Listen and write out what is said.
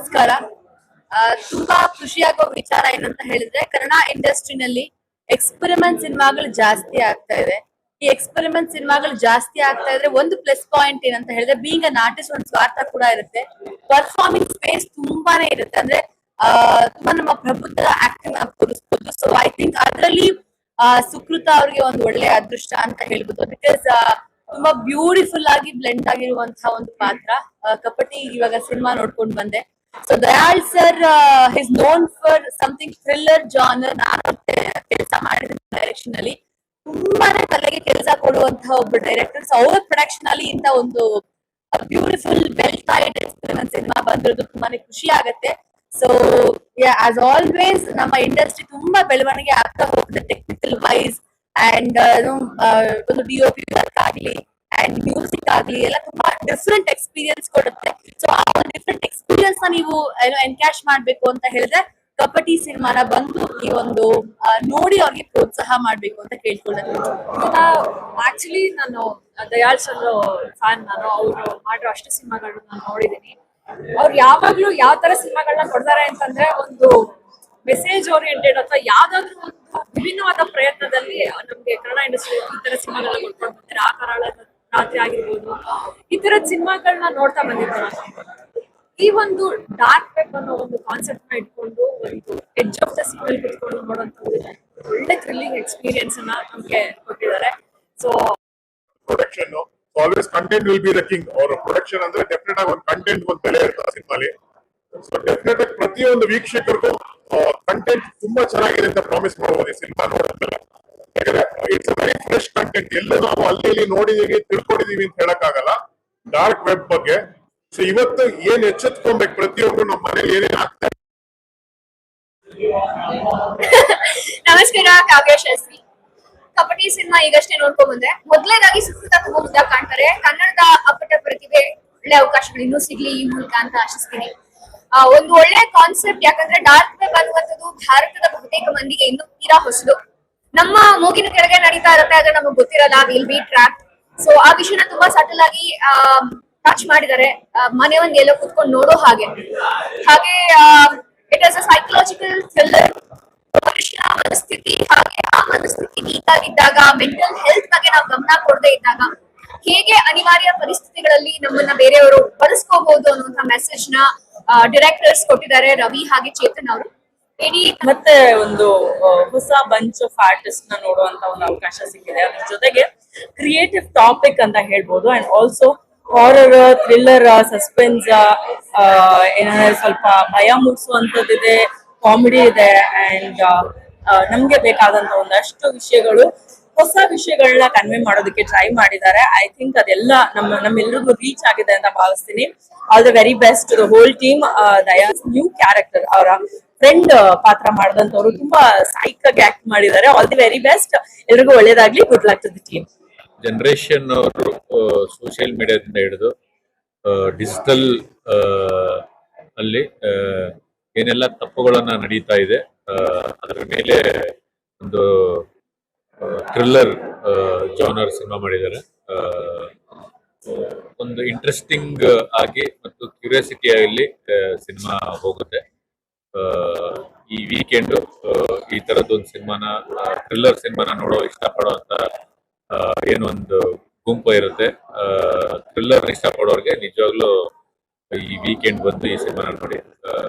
ನಮಸ್ಕಾರ. ತುಂಬಾ ಖುಷಿಯಾಗೋ ವಿಚಾರ ಏನಂತ ಹೇಳಿದ್ರೆ, ಕನ್ನಡ ಇಂಡಸ್ಟ್ರಿನಲ್ಲಿ ಎಕ್ಸ್ಪೆರಿಮೆಂಟ್ ಸಿನಿಮಾಗಳು ಜಾಸ್ತಿ ಆಗ್ತಾ ಇದೆ ಈ ಎಕ್ಸ್ಪೆರಿಮೆಂಟ್ ಸಿನಿಮಾಗಳು ಜಾಸ್ತಿ ಆಗ್ತಾ ಇದ್ರೆ ಒಂದು ಪ್ಲಸ್ ಪಾಯಿಂಟ್ ಏನಂತ ಹೇಳಿದ್ರೆ ಬೀಂಗ್ ಅನ್ ಆರ್ಟಿಸ್ಟ್ ಒಂದು ಸ್ವಾರ್ಥ ಕೂಡ ಇರುತ್ತೆ. ಪರ್ಫಾರ್ಮಿಂಗ್ ಸ್ಪೇಸ್ ತುಂಬಾನೇ ಇರುತ್ತೆ. ಅಂದ್ರೆ ತುಂಬಾ ನಮ್ಮ ಪ್ರಬುದ್ಧ ಆಕ್ಟಿಂಗ್ ತೋರಿಸ್ಬೋದು. ಸೊ ಐ ಥಿಂಕ್ ಅದರಲ್ಲಿ ಸುಕೃತ ಅವ್ರಿಗೆ ಒಂದು ಒಳ್ಳೆ ಅದೃಷ್ಟ ಅಂತ ಹೇಳ್ಬೋದು. ಬಿಕಾಸ್ ತುಂಬಾ ಬ್ಯೂಟಿಫುಲ್ ಆಗಿ ಬ್ಲೆಂಡ್ ಆಗಿರುವಂತಹ ಒಂದು ಪಾತ್ರ. ಕಪಟಿ ಇವಾಗ ಸಿನಿಮಾ ನೋಡ್ಕೊಂಡು ಬಂದೆ. So Dayal sir his known for something thriller genre ನಾನು ಕೆಲಸ ಮಾಡಿದ ಡೈರೆಕ್ಷನ್ ಅಲ್ಲಿ. ತುಂಬಾನೇ ತಲೆಗೆ ಕೆಲಸ ಕೊಡುವಂತಹ ಒಬ್ಬ ಡೈರೆಕ್ಟರ್ಸ್ ಅವರ ಪ್ರೊಡಕ್ಷನ್ ಅಲ್ಲಿ ಇಂತ ಒಂದು beautiful well tied experience cinema ಬಂದಿರೋದು ತುಂಬಾನೇ ಖುಷಿ ಆಗತ್ತೆ. ಸೊ ಆಸ್ ಆಲ್ವೇಸ್ ನಮ್ಮ ಇಂಡಸ್ಟ್ರಿ ತುಂಬಾ ಬೆಳವಣಿಗೆ ಆಗ್ತಾ ಹೋಗುತ್ತೆ ಟೆಕ್ನಿಕಲ್ ವೈಸ್ ಅಂಡ್ ಒಂದು ಡಿ ಪಿ ಆಗ್ಲಿ ಅಂಡ್ ಮ್ಯೂಸಿಕ್ ಆಗ್ಲಿ ಎಲ್ಲ ತುಂಬಾ ಡಿಫ್ರೆಂಟ್ ಎಕ್ಸ್ಪೀರಿಯನ್ಸ್ ಕೊಡುತ್ತೆ. ಸೊ ಆ ಒಂದು ಡಿಫ್ರೆಂಟ್ ಎಕ್ಸ್ಪೀರಿಯನ್ಸ್ನ ನೀವು ಎನ್ಕ್ಯಾಶ್ ಮಾಡ್ಬೇಕು ಅಂತ ಹೇಳಿದ್ರೆ ಕಪಟಿ ಸಿನಿಮಾನ ಬಂದು ಈ ಒಂದು ನೋಡಿ ಅವ್ರಿಗೆ ಪ್ರೋತ್ಸಾಹ ಮಾಡ್ಬೇಕು ಅಂತ ಕೇಳ್ಕೊಳ್ಳೋದು. ಆಕ್ಚುಲಿ ನಾನು ದಯಾಳ್ ಚಂದ್ರ ಫ್ಯಾನ್ ನಾನು, ಅವರು ಮಾಡಿರೋ ಅಷ್ಟು ಸಿನಿಮಾಗಳನ್ನ ನಾನು ನೋಡಿದೀನಿ ಅವ್ರು ಯಾವಾಗ್ಲೂ ಯಾವ ತರ ಸಿನಿಮಾಗಳನ್ನ ಕೊಡ್ತಾರೆ ಅಂತಂದ್ರೆ ಒಂದು ಮೆಸೇಜ್ ಓರಿಯೆಂಟೆಡ್ ಅಥವಾ ಯಾವ್ದಾದ್ರು ಒಂದು ವಿಭಿನ್ನವಾದ ಪ್ರಯತ್ನದಲ್ಲಿ ನಮ್ಗೆ ಕನ್ನಡ ಇಂಡಸ್ಟ್ರಿ ಈ ತರ ಸಿನಿಮಾಗಳನ್ನ ಕೊಡ್ಕೊಂಡು ಬರ್ತಾರೆ. ಆ ಕರಾಳ ರಾತ್ರಿ ಆಗಿರ್ಬೋದು, ಈ ತರದ ಸಿನಿಮಾಗಳನ್ನ ನೋಡ್ತಾ ಬಂದಿದ್ದೆ ಈ ಒಂದು ಡಾರ್ಕ್ ವೆಬ್ ಅನ್ನೋ ಒಂದು ಕಾನ್ಸೆಪ್ಟ್ನ ಇಟ್ಕೊಂಡು ಒಂದು ಎಡ್ಜ್ ಆಫ್ ದ ಸಿಗ್ನಲ್ ಕುತ್ಕೊಂಡು ನೋಡುವಂತ ಒಳ್ಳೆ ಥ್ರಿಲ್ಲಿಂಗ್ ಎಕ್ಸ್ಪೀರಿಯನ್ಸ್ ಅನ್ನ ನಮ್ಗೆ ಕೊಟ್ಟಿದ್ದಾರೆ. So production always content will be the king ಅವರ ಪ್ರೊಡಕ್ಷನ್ ಅಂದ್ರೆ ಡೆಫಿನೆಟ್ ಆಗಿ ಒಂದು ಕಂಟೆಂಟ್ ಒಂದು ಬೆಲೆ ಇರ್ತದೆ ಸಿನಿಮಾಲಿ. ಸೊ ಡೆಫಿನೆಟ್ ಆಗಿ ಪ್ರತಿಯೊಂದು ವೀಕ್ಷಕರಿಗೂ ಕಂಟೆಂಟ್ ತುಂಬಾ ಚೆನ್ನಾಗಿದೆ ಅಂತ ಪ್ರಾಮಿಸ್ ಮಾಡ್ಬೋದು ಈ ಸಿನಿಮಾ ನೋಡಿದ್ಮೇಲೆ. ಯಾಕಂದ್ರೆ ಇಟ್ಸ್ ವೆರಿ ಫ್ರೆಶ್ ಕಂಟೆಂಟ್ ಎಲ್ಲ ನಾವು ಅಲ್ಲಿ ಇಲ್ಲಿ ನೋಡಿದೀವಿ ತಿಳ್ಕೊಂಡಿದೀವಿ ಅಂತ ಹೇಳಕ್ಕಾಗಲ್ಲ. ಡಾರ್ಕ್ ವೆಬ್ ಬಗ್ಗೆ. ಸೊ ಇವತ್ತು ಏನ್ ಎಚ್ಚೆತ್ಕೊಬೇಕು? ಪ್ರತಿಯೊಬ್ರು ನಮ್ಮ ಮನೇಲಿ ಏನೇನ್ ಆಗ್ತಾ ಇದೆ? ನಮಸ್ಕಾರ ಕಾವ್ಯ ಕಪಟಿ ಸಿನಿಮಾ ಈಗಷ್ಟೇ ನೋಡ್ಕೊಂಡ್ ಬಂದೆ ಮೊದಲನೇದಾಗಿ ಸುಕೃತ ತುಂಬಾ ಕಾಣ್ತಾರೆ. ಕನ್ನಡದ ಅಪ್ಪಟ ಪ್ರತಿಭೆ ಒಳ್ಳೆ ಅವಕಾಶಗಳು ಇನ್ನೂ ಸಿಗ್ಲಿ ಈ ಮೂಲಕ ಅಂತ ಆಶಿಸ್ತೀನಿ. ಒಂದು ಒಳ್ಳೆ ಕಾನ್ಸೆಪ್ಟ್ ಯಾಕಂದ್ರೆ ಡಾರ್ಕ್ ವೆಬ್ ಅನ್ನುವಂಥದ್ದು ಭಾರತದ ಬಹುತೇಕ ಮಂದಿಗೆ ಇನ್ನೂ ತೀರಾ ಹೊಸದು. ನಮ್ಮ ಮೂಗಿನ ಕೆಳಗೆ ನಡೀತಾ ಇರುತ್ತೆ ಆದ್ರೆ ನಮಗೆ ಗೊತ್ತಿರಲ್ಲ ವಿಲ್ ಬಿ ಟ್ರ್ಯಾಪ್ ಸೊ ಆ ವಿಷಯನ ತುಂಬಾ ಸಟಲ್ ಆಗಿ ಟಚ್ ಮಾಡಿದ್ದಾರೆ. ಮನೆ ಒಂದ್ ಎಲ್ಲೋ ಕುತ್ಕೊಂಡು ನೋಡೋ ಹಾಗೆ. ಹಾಗೆ it is a psychological thriller ಮನುಷ್ಯನ ಮನಸ್ಥಿತಿ ಹಾಗೆ ಆ ಮನಸ್ಥಿತಿ ವೀಕ್ ಆಗಿದ್ದಾಗ ಮೆಂಟಲ್ ಹೆಲ್ತ್ ಬಗ್ಗೆ ನಾವು ಗಮನ ಕೊಡದೇ ಇದ್ದಾಗ, ಹೇಗೆ ಅನಿವಾರ್ಯ ಪರಿಸ್ಥಿತಿಗಳಲ್ಲಿ ನಮ್ಮನ್ನ ಬೇರೆಯವರು ಬಳಸ್ಕೋಬಹುದು ಅನ್ನುವಂತ ಮೆಸೇಜ್ನ ಡೈರೆಕ್ಟರ್ಸ್ ಕೊಟ್ಟಿದ್ದಾರೆ ರವಿ ಹಾಗೆ ಚೇತನ್ ಅವರು. ಇಡೀ ಮತ್ತೆ ಒಂದು ಹೊಸ ಬಂಚ್ ಆಫ್ ಆರ್ಟಿಸ್ಟ್ನ ನೋಡುವಂತ ಒಂದು ಅವಕಾಶ ಸಿಕ್ಕಿದೆ. ಅದ್ರ ಜೊತೆಗೆ ಕ್ರಿಯೇಟಿವ್ ಟಾಪಿಕ್ ಅಂತ ಹೇಳ್ಬೋದು. And also horror thriller suspense ಏನಂದ್ರೆ ಸ್ವಲ್ಪ ಭಯ ಮೂಡಿಸುವಂತದ್ದಿದೆ ಕಾಮಿಡಿ ಇದೆ. ಅಂಡ್ ನಮ್ಗೆ ಬೇಕಾದಂತ ಒಂದಷ್ಟು ವಿಷಯಗಳು, ಹೊಸ ವಿಷಯಗಳನ್ನ ಕನ್ವೆ ಮಾಡೋದಕ್ಕೆ ಟ್ರೈ ಮಾಡಿದ್ದಾರೆ. ಐ ಥಿಂಕ್ ಅದೆಲ್ಲ ನಮ್ಮ ನಮ್ಮೆಲ್ಲರಿಗೂ ರೀಚ್ ಆಗಿದೆ ಅಂತ ಭಾವಿಸ್ತೀನಿ. All the very best the whole team Daya new character ಅವರ ಫ್ರೆಂಡ್ ಪಾತ್ರ ಮಾಡಿದಂತವ್ರು ತುಂಬಾ ಸೈಕ್ ಆಗಿ ಆಕ್ಟ್ ಮಾಡಿದ್ದಾರೆ. ಆಲ್ ದಿ ವೆರಿ ಬೆಸ್ಟ್ ಎಲ್ರಿಗೂ ಒಳ್ಳೇದಾಗ್ಲಿ. ಗುಡ್ ಲಕ್ ಟೀಮ್ ಜನರೇಷನ್ ಅವರು ಸೋಷಿಯಲ್ ಮೀಡಿಯಾದಿಂದ ಹಿಡಿದು ಡಿಜಿಟಲ್ ಅಲ್ಲಿ ಏನೆಲ್ಲ ತಪ್ಪುಗಳನ್ನ ನಡೀತಾ ಇದೆ ಅದರ ಮೇಲೆ ಒಂದು ಥ್ರಿಲ್ಲರ್ ಜಾನರ್ ಸಿನಿಮಾ ಮಾಡಿದ್ದಾರೆ. ಒಂದು ಇಂಟ್ರೆಸ್ಟಿಂಗ್ ಆಗಿ ಮತ್ತು ಕ್ಯೂರಿಯಾಸಿಟಿಯಲ್ಲಿ ಸಿನಿಮಾ ಹೋಗುತ್ತೆ. ಈ ವೀಕೆಂಡ್ ಈ ತರದೊಂದು ಸಿನಿಮಾನ ಥ್ರಿಲ್ಲರ್ ಸಿನಿಮಾನ ನೋಡೋ ಇಷ್ಟಪಡುವಂತ ಅಂತ ಏನು ಒಂದು ಗುಂಪು ಇರುತ್ತೆ. ಥ್ರಿಲ್ಲರ್ ಇಷ್ಟಪಡೋರ್ಗೆ ನಿಜವಾಗ್ಲೂ ಈ ವೀಕೆಂಡ್ ಬಂದು ಈ ಸಿನಿಮಾನ ನೋಡಿ